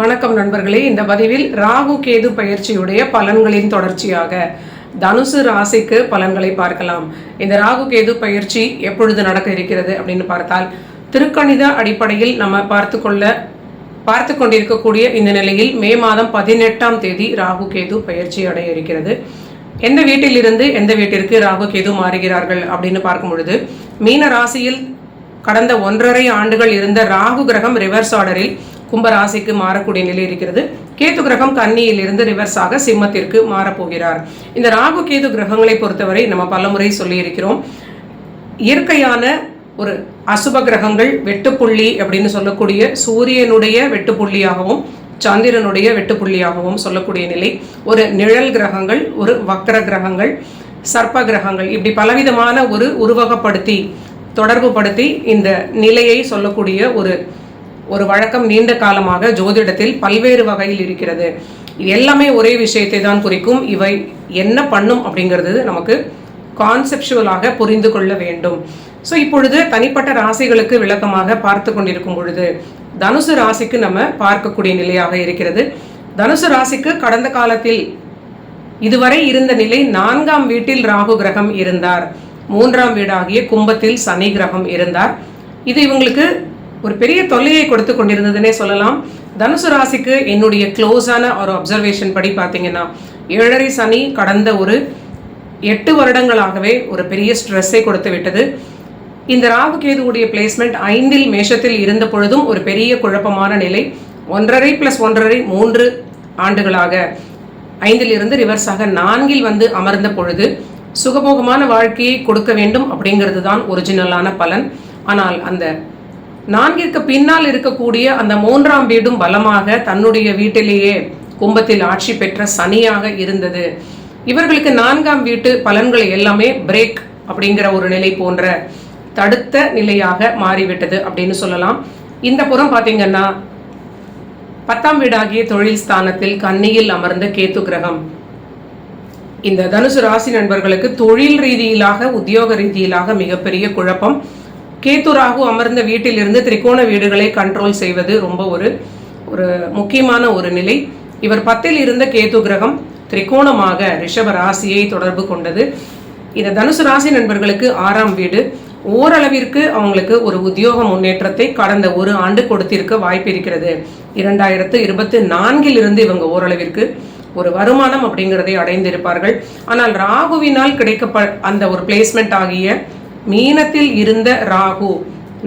வணக்கம் நண்பர்களே. இந்த பதிவில் ராகு கேது பயிற்சியுடைய பலன்களின் தொடர்ச்சியாக தனுசு ராசிக்கு பலன்களை பார்க்கலாம். இந்த ராகு கேது பயிற்சி எப்பொழுது நடக்க இருக்கிறது அப்படின்னு பார்த்தால் திருக்கணித அடிப்படையில் நம்ம பார்த்து கொள்ள பார்த்து கொண்டிருக்கக்கூடிய இந்த நிலையில் மே மாதம் பதினெட்டாம் தேதி ராகு கேது பயிற்சி அடைய இருக்கிறது. எந்த வீட்டிலிருந்து எந்த வீட்டிற்கு ராகு கேது மாறுகிறார்கள் அப்படின்னு பார்க்கும் பொழுது மீன ராசியில் கடந்த ஒன்றரை ஆண்டுகள் இருந்த ராகு கிரகம் ரிவர்ஸ் ஆர்டரில் கும்பராசிக்கு மாறக்கூடிய நிலை இருக்கிறது. கேது கிரகம் கன்னியில் இருந்து ரிவர்ஸாக சிம்மத்திற்கு மாறப்போகிறார். இந்த ராகு கேது கிரகங்களை பொறுத்தவரை நம்ம பலமுறை சொல்லியிருக்கிறோம். இயற்கையான ஒரு அசுப கிரகங்கள் வெட்டுப்புள்ளி அப்படின்னு சொல்லக்கூடிய சூரியனுடைய வெட்டுப்புள்ளியாகவும் சந்திரனுடைய வெட்டுப்புள்ளியாகவும் சொல்லக்கூடிய நிலை. ஒரு நிழல் கிரகங்கள் ஒரு வக்ர கிரகங்கள் சர்ப்ப கிரகங்கள் இப்படி பலவிதமான ஒரு உருவகப்படுத்தி தொடர்பு படுத்தி இந்த நிலையை சொல்லக்கூடிய ஒரு ஒரு வழக்கம் நீண்ட காலமாக ஜோதிடத்தில் பல்வேறு வகையில் இருக்கிறது. இது எல்லாமே ஒரே விஷயத்தை தான் குறிக்கும். இவை என்ன பண்ணும் அப்படிங்கிறது நமக்கு கான்செப்சுவலாக புரிந்து கொள்ள வேண்டும். ஸோ இப்பொழுது தனிப்பட்ட ராசிகளுக்கு விளக்கமாக பார்த்து கொண்டிருக்கும் பொழுது தனுசு ராசிக்கு நம்ம பார்க்கக்கூடிய நிலையாக இருக்கிறது. தனுசு ராசிக்கு கடந்த காலத்தில் இதுவரை இருந்த நிலை நான்காம் வீட்டில் ராகு கிரகம் இருந்தார். மூன்றாம் வீடாகிய கும்பத்தில் சனி கிரகம் இருந்தார். இது இவங்களுக்கு ஒரு பெரிய தொல்லையை கொடுத்து கொண்டிருந்ததுன்னே சொல்லலாம். தனுசு ராசிக்கு என்னுடைய க்ளோஸான ஒரு அப்சர்வேஷன் படி பார்த்தீங்கன்னா ஏழரை சனி கடந்த ஒரு எட்டு வருடங்களாகவே ஒரு பெரிய ஸ்ட்ரெஸ்ஸை கொடுத்து விட்டது. இந்த ராகு கேதுவுடைய பிளேஸ்மெண்ட் ஐந்தில் மேஷத்தில் இருந்த பொழுதும் ஒரு பெரிய குழப்பமான நிலை. ஒன்றரை பிளஸ் ஒன்றரை மூன்று ஆண்டுகளாக ஐந்தில் இருந்து ரிவர்ஸாக நான்கில் வந்து அமர்ந்த பொழுது சுகபோகமான வாழ்க்கையை கொடுக்க வேண்டும் அப்படிங்கிறது தான் ஒரிஜினலான பலன். ஆனால் அந்த நான்கிற்கு பின்னால் இருக்கக்கூடிய அந்த மூன்றாம் வீடும் பலமாக தன்னுடைய வீட்டிலேயே கும்பத்தில் ஆட்சி பெற்ற சனியாக இருந்தது. இவர்களுக்கு நான்காம் வீட்டு பலன்கள் எல்லாமே பிரேக் அப்படிங்கிற ஒரு நிலை போன்ற தடுத்த நிலையாக மாறிவிட்டது அப்படின்னு சொல்லலாம். இந்த புறம் பார்த்தீங்கன்னா பத்தாம் வீடாகிய தொழில் ஸ்தானத்தில் கன்னியில் அமர்ந்த கேத்து கிரகம். இந்த தனுசு ராசி நண்பர்களுக்கு தொழில் ரீதியிலாக உத்தியோக ரீதியிலாக மிகப்பெரிய குழப்பம். கேத்து ராகு அமர்ந்த வீட்டிலிருந்து திரிகோண வீடுகளை கண்ட்ரோல் செய்வது ரொம்ப ஒரு ஒரு முக்கியமான ஒரு நிலை. இவர் பத்தில் இருந்த கேத்து கிரகம் திரிகோணமாக ரிஷப ராசியை தொடர்பு கொண்டது. இந்த தனுசு ராசி நண்பர்களுக்கு ஆறாம் வீடு. ஓரளவிற்கு அவங்களுக்கு ஒரு உத்தியோக முன்னேற்றத்தை கடந்த ஒரு ஆண்டு கொடுத்திருக்க வாய்ப்பு இருக்கிறது. இரண்டாயிரத்து இருபத்தி நான்கில் இருந்து இவங்க ஓரளவிற்கு ஒரு வருமானம் அப்படிங்கிறதை அடைந்திருப்பார்கள். ஆனால் ராகுவினால் கிடைக்கப்ப அந்த ஒரு பிளேஸ்மெண்ட் ஆகிய மீனத்தில் இருந்த ராகு.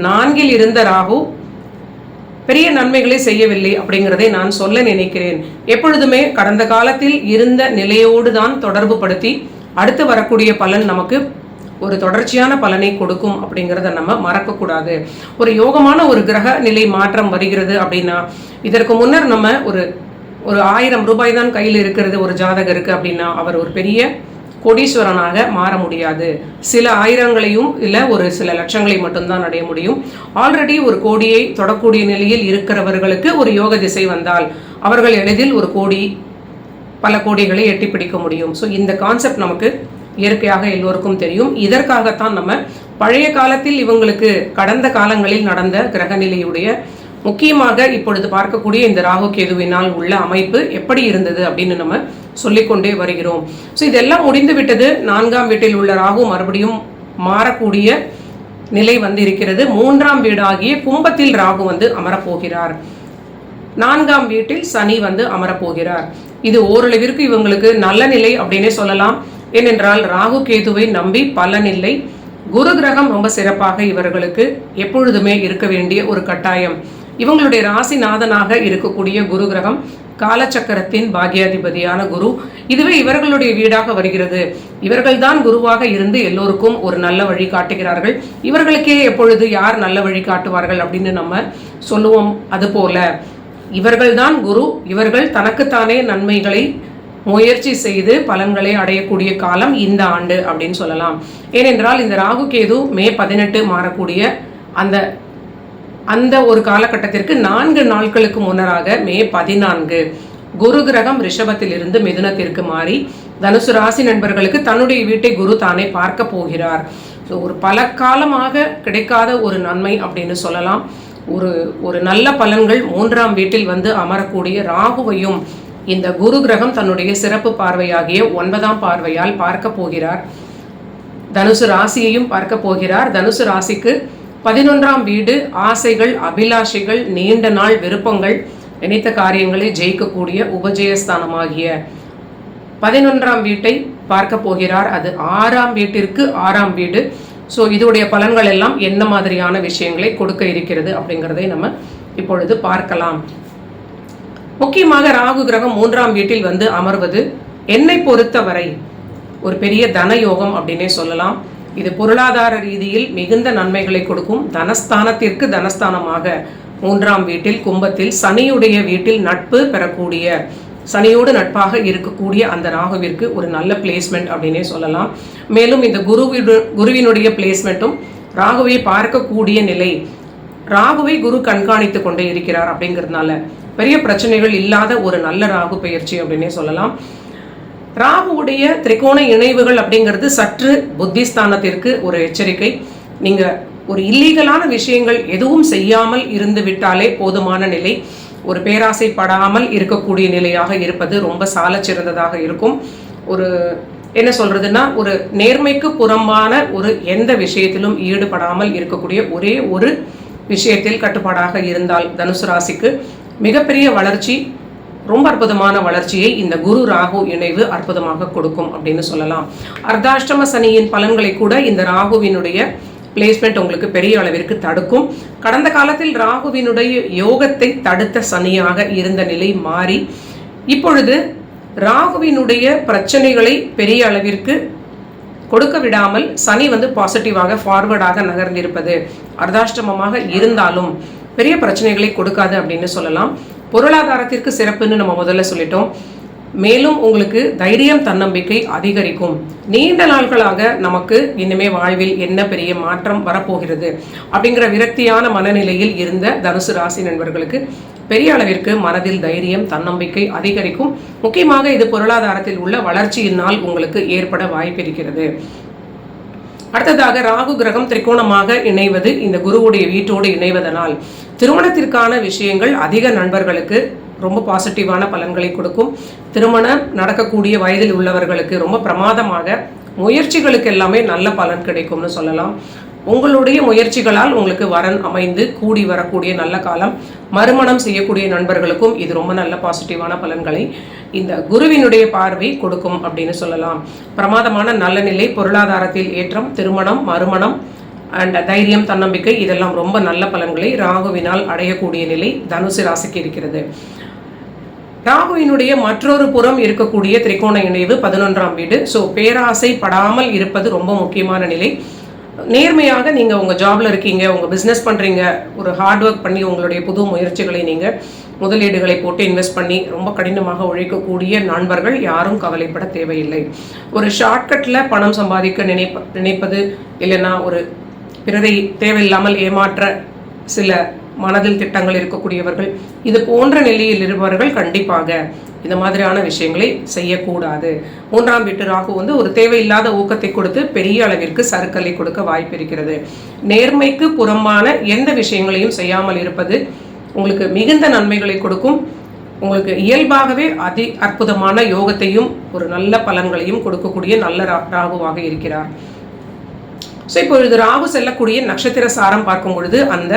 நான்கில் இருந்த ராகு பெரிய நன்மைகளை செய்யவில்லை அப்படிங்கிறதை நான் சொல்ல நினைக்கிறேன். எப்பொழுதுமே கடந்த காலத்தில் இருந்த நிலையோடு தான் தொடர்பு படுத்தி அடுத்து வரக்கூடிய பலன் நமக்கு ஒரு தொடர்ச்சியான பலனை கொடுக்கும் அப்படிங்கிறத நம்ம மறக்கக்கூடாது. ஒரு யோகமான ஒரு கிரக நிலை மாற்றம் வருகிறது அப்படின்னா இதற்கு முன்னர் நம்ம ஒரு ஒரு ஆயிரம் ரூபாய் தான் கையில் இருக்கிறது ஒரு ஜாதகருக்கு அப்படின்னா அவர் ஒரு பெரிய கோடீஸ்வரனாக மாற முடியாது. சில ஆயிரங்களையும் இல்லை ஒரு சில லட்சங்களை மட்டும்தான் அடைய முடியும். ஆல்ரெடி ஒரு கோடியை தொடக்கூடிய நிலையில் இருக்கிறவர்களுக்கு ஒரு யோக திசை வந்தால் அவர்கள் எளிதில் ஒரு கோடி பல கோடிகளை எட்டி பிடிக்க முடியும். ஸோ இந்த கான்செப்ட் நமக்கு இயற்கையாக எல்லோருக்கும் தெரியும். இதற்காகத்தான் நம்ம பழைய காலத்தில் இவங்களுக்கு கடந்த காலங்களில் நடந்த கிரகநிலையுடைய முக்கியமாக இப்பொழுது பார்க்கக்கூடிய இந்த ராகு கேதுவினால் உள்ள அமைப்பு எப்படி இருந்தது அப்படின்னு நம்ம சொல்லிக்கொண்டே வருகிறோம். ஸோ இதெல்லாம் முடிந்து விட்டது நான்காம் வீட்டில் உள்ள ராகு மறுபடியும் மாறக்கூடிய நிலை வந்து இருக்கிறது மூன்றாம் வீடாகிய கும்பத்தில் ராகு வந்து அமரப்போகிறார். நான்காம் வீட்டில் சனி வந்து அமரப்போகிறார். இது ஓரளவிற்கு இவங்களுக்கு நல்ல நிலை அப்படின்னே சொல்லலாம். ஏனென்றால் ராகு கேதுவை நம்பி பலனில்லை குரு கிரகம் ரொம்ப சிறப்பாக இவர்களுக்கு எப்பொழுதுமே இருக்க வேண்டிய ஒரு கட்டாயம். இவங்களுடைய ராசிநாதனாக இருக்கக்கூடிய குரு கிரகம் காலச்சக்கரத்தின் பாக்யாதிபதியான குரு. இதுவே இவர்களுடைய வீடாக வருகிறது. இவர்கள்தான் குருவாக இருந்து எல்லோருக்கும் ஒரு நல்ல வழி காட்டுகிறார்கள். இவர்களுக்கே எப்பொழுது யார் நல்ல வழி காட்டுவார்கள் அப்படின்னு நம்ம சொல்லுவோம். அதுபோல இவர்கள்தான் குரு. இவர்கள் தனக்குத்தானே நன்மைகளை முயற்சி செய்து பலன்களை அடையக்கூடிய காலம் இந்த ஆண்டு அப்படின்னு சொல்லலாம். ஏனென்றால் இந்த ராகு கேது மே பதினெட்டு மாறக்கூடிய அந்த அந்த ஒரு காலகட்டத்திற்கு நான்கு நாட்களுக்கு முன்னராக மே பதினான்கு குரு கிரகம் ரிஷபத்தில் இருந்து மிதுனத்திற்கு மாறி தனுசு ராசி நண்பர்களுக்கு தன்னுடைய வீட்டை குரு தானே பார்க்க போகிறார். ஸோ ஒரு பல காலமாக கிடைக்காத ஒரு நன்மை அப்படின்னு சொல்லலாம். ஒரு ஒரு நல்ல பலன்கள் மூன்றாம் வீட்டில் வந்து அமரக்கூடிய ராகுவையும் இந்த குரு கிரகம் தன்னுடைய சிறப்பு பார்வையாகிய ஒன்பதாம் பார்வையால் பார்க்க போகிறார். தனுசு ராசியையும் பார்க்க போகிறார். தனுசு ராசிக்கு பதினொன்றாம் வீடு ஆசைகள் அபிலாஷைகள் நீண்ட நாள் விருப்பங்கள் நினைத்த காரியங்களை ஜெயிக்கக்கூடிய உபஜயஸ்தானமாகிய பதினொன்றாம் வீட்டை பார்க்க போகிறார். அது ஆறாம் வீட்டிற்கு ஆறாம் வீடு. ஸோ இதோடைய பலன்கள் எல்லாம் என்ன மாதிரியான விஷயங்களை கொடுக்க இருக்கிறது அப்படிங்கிறதை நம்ம இப்பொழுது பார்க்கலாம். முக்கியமாக ராகு கிரகம் மூன்றாம் வீட்டில் வந்து அமர்வது. என்னை பொறுத்தவரை ஒரு பெரிய தன யோகம் அப்படின்னே சொல்லலாம். இது பொருளாதார ரீதியில் மிகுந்த நன்மைகளை கொடுக்கும் தனஸ்தானத்திற்கு தனஸ்தானமாக. மூன்றாம் வீட்டில் கும்பத்தில் சனியுடைய வீட்டில் நட்பு பெறக்கூடிய சனியோடு நட்பாக இருக்கக்கூடிய அந்த ராகுவிற்கு ஒரு நல்ல பிளேஸ்மெண்ட் அப்படின்னே சொல்லலாம். மேலும் இந்த குருவிடு குருவினுடைய பிளேஸ்மெண்ட்டும் ராகுவை பார்க்கக்கூடிய நிலை ராகுவை குரு கண்காணித்து கொண்டே இருக்கிறார் அப்படிங்கிறதுனால பெரிய பிரச்சனைகள் இல்லாத ஒரு நல்ல ராகு பயிற்சி அப்படின்னே சொல்லலாம். ராகுவுடைய திரிகோண இணைவுகள் அப்படிங்கிறது சற்று புத்திஸ்தானத்திற்கு ஒரு எச்சரிக்கை. நீங்கள் ஒரு இல்லீகலான விஷயங்கள் எதுவும் செய்யாமல் இருந்து விட்டாலே போதுமான நிலை. ஒரு பேராசைப்படாமல் இருக்கக்கூடிய நிலையாக இருப்பது ரொம்ப சாலச்சிறந்ததாக இருக்கும். ஒரு என்ன சொல்றதுன்னா ஒரு நேர்மைக்கு புறம்பான ஒரு எந்த விஷயத்திலும் ஈடுபடாமல் இருக்கக்கூடிய ஒரே ஒரு விஷயத்தில் கட்டுப்பாடாக இருந்தால் தனுசு ராசிக்கு மிகப்பெரிய வளர்ச்சி ரொம்ப அற்புதமான வளர்ச்சியை இந்த குரு ராகு இணைவு அற்புதமாக கொடுக்கும் அப்படின்னு சொல்லலாம். அர்த்தாஷ்டம சனியின் பலன்களை கூட இந்த ராகுவினுடைய பிளேஸ்மெண்ட் உங்களுக்கு பெரிய அளவிற்கு தடுக்கும். கடந்த காலத்தில் ராகுவினுடைய யோகத்தை தடுத்த சனியாக இருந்த நிலை மாறி இப்பொழுது ராகுவினுடைய பிரச்சனைகளை பெரிய அளவிற்கு கொடுக்க விடாமல் சனி வந்து பாசிட்டிவாக ஃபார்வர்டாக நகர்ந்திருப்பது அர்தாஷ்டமமாக இருந்தாலும் பெரிய பிரச்சனைகளை கொடுக்காது அப்படின்னு சொல்லலாம். பொருளாதாரத்திற்கு சிறப்புன்னு நம்ம முதல்ல சொல்லிட்டோம். மேலும் உங்களுக்கு தைரியம் தன்னம்பிக்கை அதிகரிக்கும். நீண்ட நாட்களாக நமக்கு இனிமே வாழ்வில் என்ன பெரிய மாற்றம் வரப்போகிறது? அப்படிங்கிற விரக்தியான மனநிலையில் இருந்த தனுசு ராசி நண்பர்களுக்கு பெரிய அளவிற்கு மனதில் தைரியம் தன்னம்பிக்கை அதிகரிக்கும். முக்கியமாக இது பொருளாதாரத்தில் உள்ள வளர்ச்சியினால் உங்களுக்கு ஏற்பட வாய்ப்பிருக்கிறது. அடுத்ததாக ராகு கிரகம் திரிகோணமாக இணைவது இந்த குருவுடைய வீட்டோடு இணைவதனால் திருமணத்திற்கான விஷயங்கள் அதிக நண்பர்களுக்கு ரொம்ப பாசிட்டிவான பலன்களை கொடுக்கும். திருமணம் நடக்கக்கூடிய வயதில் உள்ளவர்களுக்கு ரொம்ப பிரமாதமாக முயற்சிகளுக்கு எல்லாமே நல்ல பலன் கிடைக்கும்னு சொல்லலாம். உங்களுடைய முயற்சிகளால் உங்களுக்கு வரன் அமைந்து கூடி வரக்கூடிய நல்ல காலம். மறுமணம் செய்யக்கூடிய நண்பர்களுக்கும் இது ரொம்ப நல்ல பாசிட்டிவான பலன்களை இந்த குருவினுடைய பார்வை கொடுக்கும் அப்படின்னு சொல்லலாம். பிரமாதமான நல்ல நிலை பொருளாதாரத்தில் ஏற்றம் திருமணம் மறுமணம் அண்ட் தைரியம் தன்னம்பிக்கை இதெல்லாம் ரொம்ப நல்ல பலன்களை ராகுவினால் அடையக்கூடிய நிலை தனுசு ராசிக்கு இருக்கிறது. ராகுவினுடைய மற்றொரு புறம் இருக்கக்கூடிய திரிகோண இணைவு பதினொன்றாம் வீடு. ஸோ பேராசை படாமல் இருப்பது ரொம்ப முக்கியமான நிலை. நேர்மையாக நீங்கள் உங்கள் ஜாபில் இருக்கீங்க உங்கள் பிஸ்னஸ் பண்ணுறீங்க ஒரு ஹார்ட் ஒர்க் பண்ணி உங்களுடைய புது முயற்சிகளை நீங்கள் முதலீடுகளை போட்டு இன்வெஸ்ட் பண்ணி ரொம்ப கடினமாக உழைக்கக்கூடிய நண்பர்கள் யாரும் கவலைப்பட தேவையில்லை. ஒரு ஷார்ட்கட்டில் பணம் சம்பாதிக்க நினைப்ப நினைப்பது இல்லைன்னா ஒரு பிறரை தேவையில்லாமல் ஏமாற்ற சில மனதில் திட்டங்கள் இருக்கக்கூடியவர்கள் இது போன்ற நிலையில் இருப்பவர்கள் கண்டிப்பாக இந்த மாதிரியான விஷயங்களை செய்யக்கூடாது. மூன்றாம் வீட்டு ராகு வந்து ஒரு தேவையில்லாத ஊக்கத்தை கொடுத்து பெரிய அளவிற்கு சருக்களை கொடுக்க வாய்ப்பு இருக்கிறது. நேர்மைக்கு புறம்பான எந்த விஷயங்களையும் செய்யாமல் இருப்பது உங்களுக்கு மிகுந்த நன்மைகளை கொடுக்கும். உங்களுக்கு இயல்பாகவே அதி அற்புதமான யோகத்தையும் ஒரு நல்ல பலன்களையும் கொடுக்கக்கூடிய நல்ல ராகுவாக இருக்கிறார். ஸோ இப்பொழுது ராகு செல்லக்கூடிய நட்சத்திர சாரம் பார்க்கும் பொழுது அந்த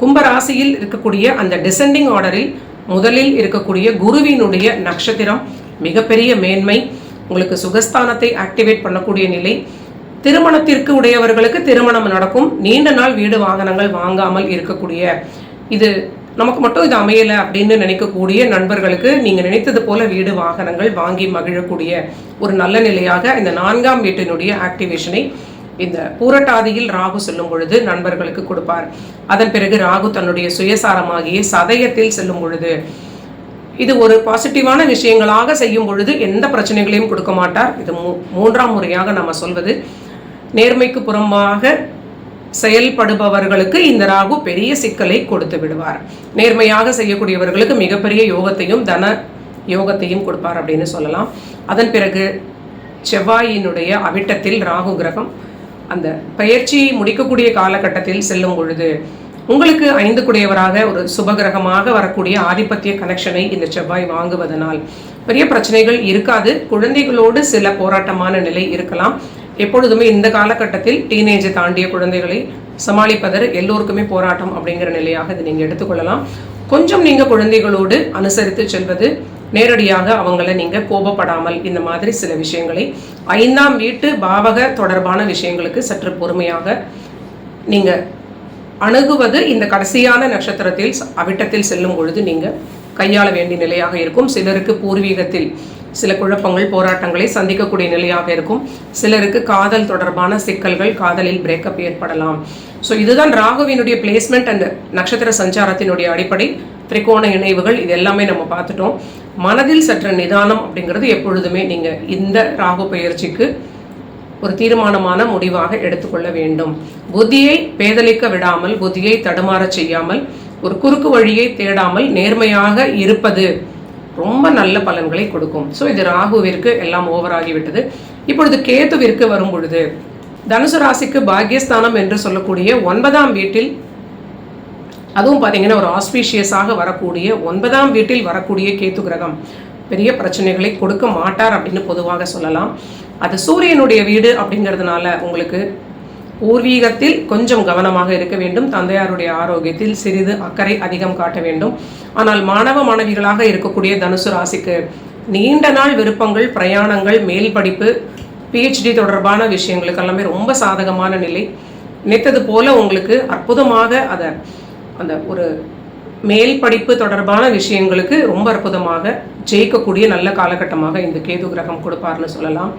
கும்பராசியில் இருக்கக்கூடிய அந்த டிசெண்டிங் ஆர்டரில் முதலில் இருக்கக்கூடிய குருவினுடைய நட்சத்திரம் மிகப்பெரிய மேன்மை உங்களுக்கு சுகஸ்தானத்தை ஆக்டிவேட் பண்ணக்கூடிய நிலை. திருமணத்திற்கு உடையவர்களுக்கு திருமணம் நடக்கும். நீண்ட நாள் வீடு வாகனங்கள் வாங்காமல் இருக்கக்கூடிய. இது நமக்கு மட்டும் இது அமையலை அப்படின்னு நினைக்கக்கூடிய நண்பர்களுக்கு நீங்கள் நினைத்தது போல வீடு வாகனங்கள் வாங்கி மகிழக்கூடிய ஒரு நல்ல நிலையாக இந்த நான்காம் வீட்டினுடைய ஆக்டிவேஷனை இந்த பூரட்டாதியில் ராகு செல்லும் பொழுது நண்பர்களுக்கு கொடுப்பார். அதன் பிறகு ராகு தன்னுடைய சுயசாரமாகிய சதயத்தில் செல்லும் பொழுது இது ஒரு பாசிட்டிவான விஷயங்களாக செய்யும் பொழுது எந்த பிரச்சனைகளையும் கொடுக்க மாட்டார். இது மூன்றாம் முறையாக நம்ம சொல்வது. நேர்மைக்கு புறம்பாக செயல்படுபவர்களுக்கு இந்த ராகு பெரிய சிக்கலை கொடுத்து விடுவார். நேர்மையாக செய்யக்கூடியவர்களுக்கு மிகப்பெரிய யோகத்தையும் தன யோகத்தையும் கொடுப்பார் அப்படின்னு சொல்லலாம். அதன் பிறகு செவ்வாயினுடைய அவிட்டத்தில் ராகு கிரகம் அந்த பயிற்சி முடிக்கக்கூடிய காலகட்டத்தில் செல்லும் பொழுது உங்களுக்கு ஐந்து குடையவராக ஒரு சுபகிரகமாக வரக்கூடிய ஆதிபத்திய கனெக்ஷனை இந்த செவ்வாய் வாங்குவதனால் பெரிய பிரச்சனைகள் இருக்காது. குழந்தைகளோடு சில போராட்டமான நிலை இருக்கலாம். எப்பொழுதுமே இந்த காலகட்டத்தில் டீனேஜை தாண்டிய குழந்தைகளை சமாளிப்பதர் எல்லோருக்குமே போராட்டம் அப்படிங்கிற நிலையாக இதை நீங்கள் எடுத்துக்கொள்ளலாம். கொஞ்சம் நீங்கள் குழந்தைகளோடு அனுசரித்து செல்வது நேரடியாக அவங்கள நீங்கள் கோபப்படாமல் இந்த மாதிரி சில விஷயங்களை ஐந்தாம் வீட்டு பாவக தொடர்பான விஷயங்களுக்கு சற்று பொறுமையாக நீங்கள் அணுகுவது இந்த கடைசியான நட்சத்திரத்தில் அவிட்டத்தில் செல்லும் பொழுது நீங்கள் கையாள வேண்டிய நிலையாக இருக்கும். சிலருக்கு பூர்வீகத்தில் சில குழப்பங்கள் போராட்டங்களை சந்திக்கக்கூடிய நிலையாக இருக்கும். சிலருக்கு காதல் தொடர்பான சிக்கல்கள் காதலில் பிரேக்கப் ஏற்படலாம். ஸோ இதுதான் ராகுவினுடைய பிளேஸ்மெண்ட் அண்ட் நட்சத்திர சஞ்சாரத்தினுடைய அடிப்படை. திரிகோண இணைவுகள் இது எல்லாமே நம்ம பார்த்துட்டோம். மனதில் சற்று நிதானம் அப்படிங்கிறது எப்பொழுதுமே நீங்கள் இந்த ராகு பயிற்சிக்கு ஒரு தீர்மானமான முடிவாக எடுத்துக்கொள்ள வேண்டும். புத்தியை பேதலிக்க விடாமல் புத்தியை தடுமாறச் செய்யாமல் ஒரு குறுக்கு வழியை தேடாமல் நேர்மையாக இருப்பது ரொம்ப நல்ல பலன்களை கொடுக்கும். ஸோ இது ராகுவிற்கு எல்லாம் ஓவர் ஆகிவிட்டது. இப்பொழுது கேத்துவிற்கு வரும் பொழுது தனுசு ராசிக்கு பாக்யஸ்தானம் என்று சொல்லக்கூடிய ஒன்பதாம் வீட்டில் அதுவும் பார்த்தீங்கன்னா ஒரு ஆஸ்பீஷியஸாக வரக்கூடிய ஒன்பதாம் வீட்டில் வரக்கூடிய கேத்து கிரகம். பெரிய பிரச்சனைகளை கொடுக்க மாட்டார் அப்படின்னு பொதுவாக சொல்லலாம். அது சூரியனுடைய வீடு அப்படிங்கிறதுனால உங்களுக்கு பூர்வீகத்தில் கொஞ்சம் கவனமாக இருக்க வேண்டும். தந்தையாருடைய ஆரோக்கியத்தில் சிறிது அக்கறை அதிகம் காட்ட வேண்டும். ஆனால் மாணவ மாணவிகளாக இருக்கக்கூடிய தனுசு ராசிக்கு நீண்ட நாள் விருப்பங்கள் பிரயாணங்கள் மேல் படிப்பு பிஹெச்டி தொடர்பான விஷயங்களுக்கு எல்லாமே ரொம்ப சாதகமான நிலை. நினைத்தது போல உங்களுக்கு அற்புதமாக அதை அந்த ஒரு மேல் படிப்பு தொடர்பான விஷயங்களுக்கு ரொம்ப அற்புதமாக ஜெயிக்கக்கூடிய நல்ல காலகட்டமாக இந்த கேது கிரகம் கொடுப்பார்னு சொல்லலாம்.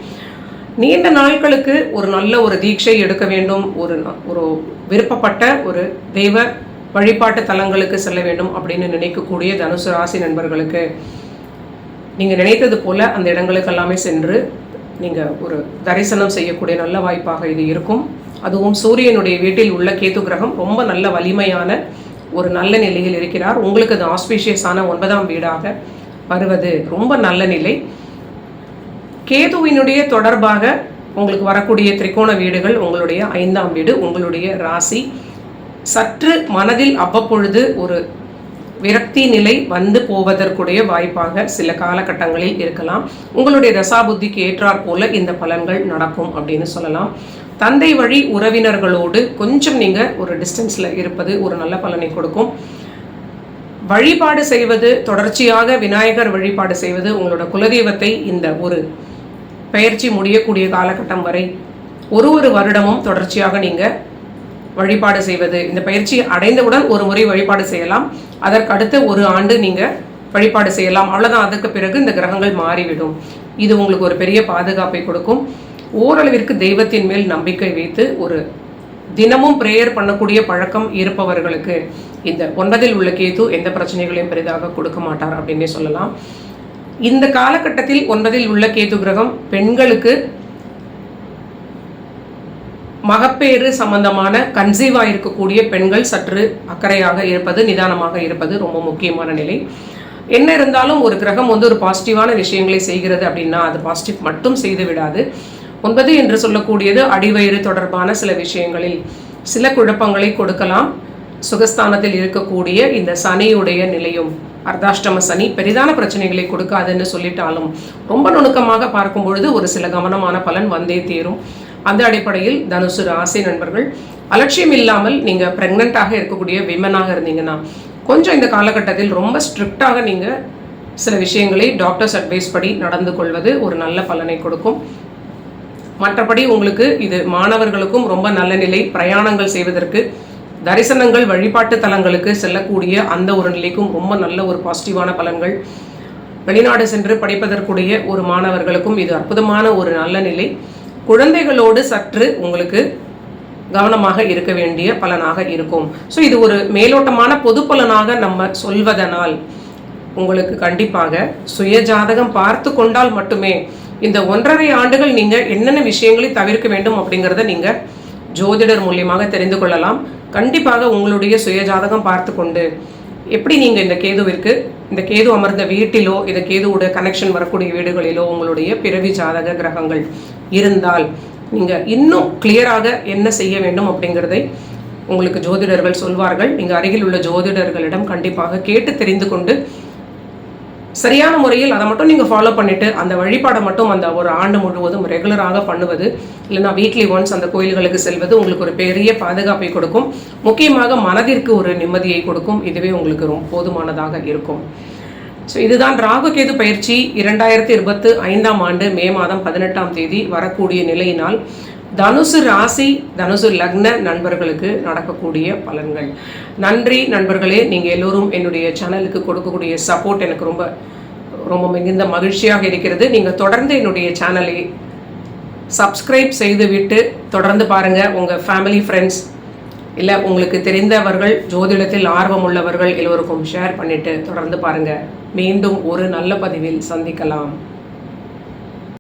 நீண்ட நாட்களுக்கு ஒரு நல்ல ஒரு தீட்சை எடுக்க வேண்டும். ஒரு ஒரு விருப்பப்பட்ட ஒரு தெய்வ வழிபாட்டு தலங்களுக்கு செல்ல வேண்டும் அப்படின்னு நினைக்கக்கூடிய தனுசு ராசி நண்பர்களுக்கு நீங்கள் நினைத்தது போல் அந்த இடங்களுக்கு எல்லாமே சென்று நீங்கள் ஒரு தரிசனம் செய்யக்கூடிய நல்ல வாய்ப்பாக இது இருக்கும். அதுவும் சூரியனுடைய வீட்டில் உள்ள கேது கிரகம் ரொம்ப நல்ல வலிமையான ஒரு நல்ல நிலையில் இருக்கிறார். உங்களுக்கு அது ஆஸ்பீஷியஸான ஒன்பதாம் வீடாக வருவது ரொம்ப நல்ல நிலை. கேதுவினுடைய தொடர்பாக உங்களுக்கு வரக்கூடிய திரிகோண வீடுகள் உங்களுடைய ஐந்தாம் வீடு உங்களுடைய ராசி. சற்று மனதில் அவ்வப்பொழுது ஒரு விரக்தி நிலை வந்து போவதற்குடைய வாய்ப்பாக சில காலகட்டங்களில் இருக்கலாம். உங்களுடைய தசாபுத்திக்கு ஏற்றாற் போல இந்த பலன்கள் நடக்கும் அப்படின்னு சொல்லலாம். தந்தை வழி உறவினர்களோடு கொஞ்சம் நீங்கள் ஒரு டிஸ்டன்ஸில் இருப்பது ஒரு நல்ல பலனை கொடுக்கும். வழிபாடு செய்வது தொடர்ச்சியாக விநாயகர் வழிபாடு செய்வது உங்களோட குலதெய்வத்தை இந்த ஒரு பயிற்சி முடியக்கூடிய காலகட்டம் வரை ஒரு ஒரு வருடமும் தொடர்ச்சியாக நீங்கள் வழிபாடு செய்வது. இந்த பயிற்சி அடைந்தவுடன் ஒரு முறை வழிபாடு செய்யலாம். அதற்கு அடுத்து ஒரு ஆண்டு நீங்கள் வழிபாடு செய்யலாம். அவ்வளோதான் அதுக்கு பிறகு இந்த கிரகங்கள் மாறிவிடும். இது உங்களுக்கு ஒரு பெரிய பாதுகாப்பை கொடுக்கும். ஓரளவிற்கு தெய்வத்தின் மேல் நம்பிக்கை வைத்து ஒரு தினமும் ப்ரேயர் பண்ணக்கூடிய பழக்கம் இருப்பவர்களுக்கு இந்த ஒன்பதில் உள்ள கேது எந்த பிரச்சனைகளையும் பெரிதாக கொடுக்க மாட்டார் அப்படின்னே சொல்லலாம். இந்த காலகட்டத்தில் ஒன்பதில் உள்ள கேது கிரகம் பெண்களுக்கு மகப்பேறு சம்பந்தமான கன்சீவாக இருக்கக்கூடிய பெண்கள் சற்று அக்கறையாக இருப்பது நிதானமாக இருப்பது ரொம்ப முக்கியமான நிலை. என்ன இருந்தாலும் ஒரு கிரகம் வந்து ஒரு பாசிட்டிவான விஷயங்களை செய்கிறது அப்படின்னா அது பாசிட்டிவ் மட்டும் செய்து விடாது. ஒன்பது என்று சொல்லக்கூடியது அடிவயிறு தொடர்பான சில விஷயங்களில். சில குழப்பங்களை கொடுக்கலாம். சுகஸ்தானத்தில் இருக்கக்கூடிய இந்த சனியுடைய நிலையும் அர்த்தாஷ்டம சனி பெரிதான பிரச்சனைகளை கொடுக்காதுன்னு சொல்லிட்டாலும் ரொம்ப நுணுக்கமாக பார்க்கும் பொழுது ஒரு சில கவனமான பலன் வந்தே தீரும். அந்த அடிப்படையில் தனுசு ராசி நண்பர்கள் அலட்சியம் இல்லாமல் நீங்கள் ப்ரெக்னெண்ட்டாக இருக்கக்கூடிய விமனாக இருந்தீங்கன்னா கொஞ்சம் இந்த காலகட்டத்தில் ரொம்ப ஸ்ட்ரிக்டாக நீங்கள் சில விஷயங்களை டாக்டர்ஸ் அட்வைஸ் படி நடந்து கொள்வது ஒரு நல்ல பலனை கொடுக்கும். மற்றபடி உங்களுக்கு இது மாணவர்களுக்கும் ரொம்ப நல்ல நிலை பிரயாணங்கள் செய்வதற்கு தரிசனங்கள் வழிபாட்டு தலங்களுக்கு செல்லக்கூடிய அந்த ஒரு நிலைக்கும் ரொம்ப நல்ல ஒரு பாசிட்டிவான பலன்கள். வெளிநாடு சென்று படிப்பதற்குடைய ஒரு மாணவர்களுக்கும் இது அற்புதமான ஒரு நல்ல நிலை. குழந்தைகளோடு சற்று உங்களுக்கு கவனமாக இருக்க வேண்டிய பலனாக இருக்கும். ஸோ இது ஒரு மேலோட்டமான பொது பலனாக நம்ம சொல்வதனால் உங்களுக்கு கண்டிப்பாக சுய ஜாதகம் பார்த்து கொண்டால் மட்டுமே இந்த ஒன்றரை ஆண்டுகள் நீங்கள் என்னென்ன விஷயங்களை தவிர்க்க வேண்டும் அப்படிங்கிறத நீங்கள் ஜோதிடர் மூலியமாக தெரிந்து கொள்ளலாம். கண்டிப்பாக உங்களுடைய சுயஜாதகம் பார்த்து கொண்டு எப்படி நீங்கள் இந்த கேதுவிற்கு இந்த கேது அமர்ந்த வீட்டிலோ இந்த கேதுவோட கனெக்ஷன் வரக்கூடிய வீடுகளிலோ உங்களுடைய பிறவி ஜாதக கிரகங்கள் இருந்தால் நீங்கள் இன்னும் கிளியராக என்ன செய்ய வேண்டும் அப்படிங்கிறதை உங்களுக்கு ஜோதிடர்கள் சொல்வார்கள். நீங்கள் அருகில் உள்ள ஜோதிடர்களிடம் கண்டிப்பாக கேட்டு தெரிந்து கொண்டு சரியான முறையில் அதை மட்டும் நீங்கள் ஃபாலோ பண்ணிவிட்டு அந்த வழிபாடை மட்டும் அந்த ஒரு ஆண்டு முழுவதும் ரெகுலராக பண்ணுவது இல்லைனா வீக்லி ஒன்ஸ் அந்த கோயில்களுக்கு செல்வது உங்களுக்கு ஒரு பெரிய பாதுகாப்பை கொடுக்கும். முக்கியமாக மனதிற்கு ஒரு நிம்மதியை கொடுக்கும். இதுவே உங்களுக்கு ரொம்ப போதுமானதாக இருக்கும். ஸோ இதுதான் ராகுகேது பயிற்சி. இரண்டாயிரத்தி இருபத்து ஐந்தாம் ஆண்டு மே மாதம் பதினெட்டாம் தேதி வரக்கூடிய நிலையினால் தனுசு ராசி தனுசு லக்ன நண்பர்களுக்கு நடக்கக்கூடிய பலன்கள். நன்றி நண்பர்களே நீங்கள் எல்லோரும் என்னுடைய சேனலுக்கு கொடுக்கக்கூடிய சப்போர்ட் எனக்கு ரொம்ப ரொம்ப மிகுந்த மகிழ்ச்சியாக இருக்கிறது. நீங்கள் தொடர்ந்து என்னுடைய சேனலை சப்ஸ்கிரைப் செய்துவிட்டு தொடர்ந்து பாருங்கள் உங்கள் ஃபேமிலி ஃப்ரெண்ட்ஸ் இல்லை உங்களுக்கு தெரிந்தவர்கள் ஜோதிடத்தில் ஆர்வம் உள்ளவர்கள் எல்லோருக்கும் ஷேர் பண்ணிவிட்டு தொடர்ந்து பாருங்கள் மீண்டும் ஒரு நல்ல பதிவில் சந்திக்கலாம்.